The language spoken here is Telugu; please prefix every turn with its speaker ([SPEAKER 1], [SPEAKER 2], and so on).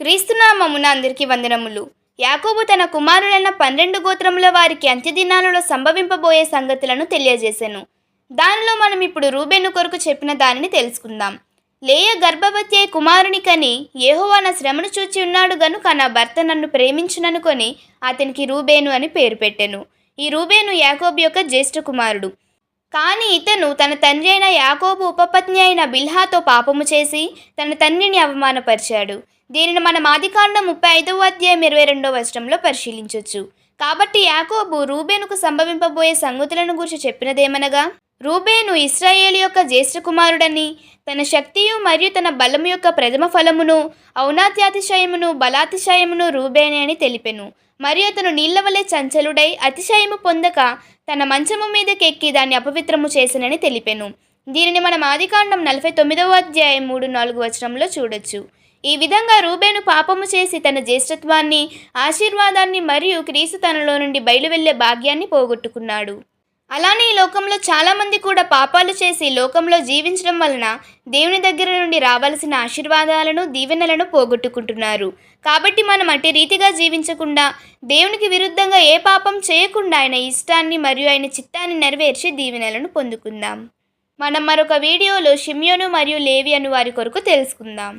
[SPEAKER 1] క్రీస్తునామమున అందరికీ వందనములు. యాకోబు తన కుమారులైన పన్నెండు గోత్రముల వారికి అంత్యదినాలలో సంభవింపబోయే సంగతులను తెలియజేశాను దానిలో మనం ఇప్పుడు రూబేను కొరకు చెప్పిన దానిని తెలుసుకుందాం. లేయ గర్భవతి అయి కుమారుని కని నా శ్రమను చూచి ఉన్నాడు గనుక నా భర్త నన్ను ప్రేమించుననుకొని అతనికి రూబేను అని పేరు పెట్టెను. ఈ రూబేను యాకోబు యొక్క జ్యేష్ఠ కుమారుడు. కానీ ఇతను తన తండ్రి అయిన యాకోబు ఉపపత్ని అయిన బిల్హాతో పాపము చేసి తన తండ్రిని అవమానపరిచాడు. దీనిని మనం ఆదికాండం ముప్పై ఐదవ అధ్యాయం ఇరవై రెండవ వచనంలో పరిశీలించవచ్చు కాబట్టి యాకోబు రూబేనుకు సంభవింపబోయే సంగతులను గురించి చెప్పినదేమనగా రూబేను ఇస్రాయేల్ యొక్క జ్యేష్ఠ కుమారుడని తన శక్తియు మరియు తన బలము యొక్క ప్రథమ ఫలమును ఔనాత్యాతిశయమును బలాతిశయమును రూబేనే అని తెలిపెను. మరియు అతను నీళ్ళ వలె చంచలుడై అతిశయము పొందక తన మంచము మీదకెక్కి దాన్ని అపవిత్రము చేసినని తెలిపెను. దీనిని మనం ఆదికాండం నలభై తొమ్మిదవ అధ్యాయం మూడు నాలుగు వచనంలో చూడొచ్చు. ఈ విధంగా రూబేను పాపము చేసి తన జ్యేష్ఠత్వాన్ని ఆశీర్వాదాన్ని మరియు క్రీస్తు తనలో నుండి బయలువెళ్ళే భాగ్యాన్ని పోగొట్టుకున్నాడు. అలానే ఈ లోకంలో చాలామంది కూడా పాపాలు చేసి లోకంలో జీవించడం వలన దేవుని దగ్గర నుండి రావాల్సిన ఆశీర్వాదాలను దీవెనలను పోగొట్టుకుంటున్నారు. కాబట్టి మనం అట్టి రీతిగా జీవించకుండా దేవునికి విరుద్ధంగా ఏ పాపం చేయకుండా ఆయన ఇష్టాన్ని మరియు ఆయన చిత్తాన్ని నెరవేర్చి దీవెనలను పొందుకుందాం. మనం మరొక వీడియోలో షిమ్యోను మరియు లేవి అను వారి కొరకు తెలుసుకుందాం.